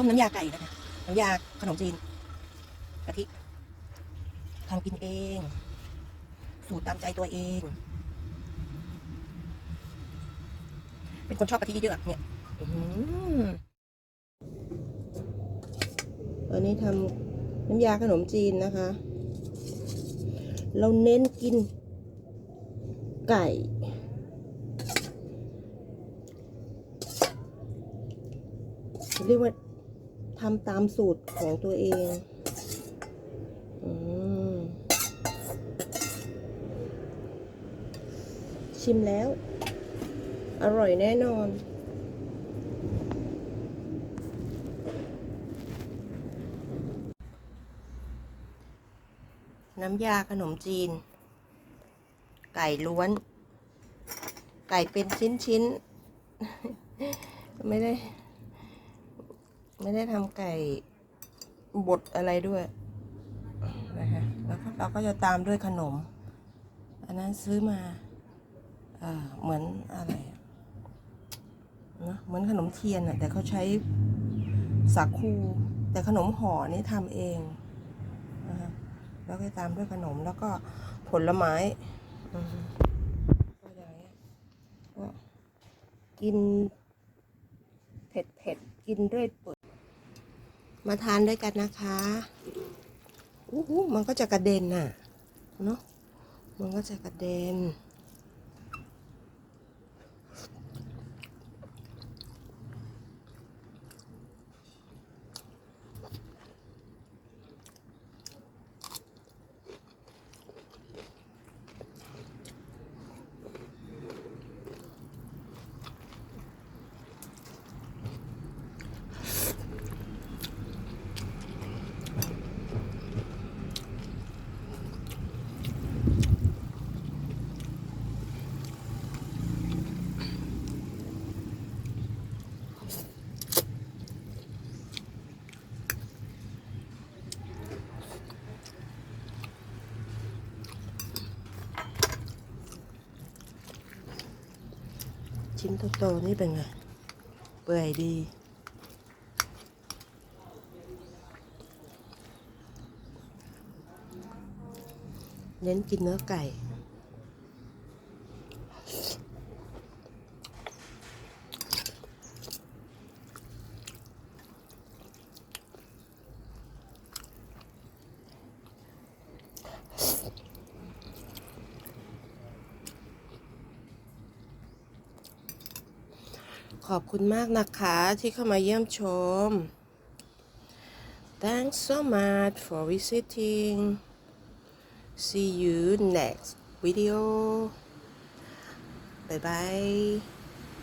ต้มน้ำยาไก่นะคะน้ำยาขนมจีนกะทิทำกินเอง สูตรตามใจตัวเอง เป็นคนชอบกะทิเยอะเนี่ยอันนี้ทำน้ำยาขนมจีนนะคะ เราเน้นกินไก่เรียกว่า ทำตามสูตรของตัวเองอมชิมแล้ว อร่อยแน่นอน น้ำยาขนมจีน ไก่ล้วน ไก่เป็นชิ้น ๆ ไม่ได้ ไม่ได้ทำไก่บดอะไรด้วยนะคะแล้วก็เราก็จะตามด้วยขนม อันนั้นซื้อมาอ่เหมือนอะไรอะนะเหมือนขนมเทียนอะแต่เขาใช้สาคู แต่ขนมห่อนี่ทำเองนะคะแล้วก็ตามด้วยขนมแล้วก็ผลไม้อืมก็อย่างเงี้ยก็กินเผ็ดเผ็ดๆกินด้วยป มาทานด้วยกันนะคะอู้หูมันก็จะกระเด็นน่ะเนอะมันก็จะกระเด็น ชิ้นโตๆนี่เป็นไง เปื่อยดีเน้นกินเนื้อไก่ ขอบคุณมากนะคะที่เข้ามาเยี่ยมชม Thanks so much for visiting See you next video Bye bye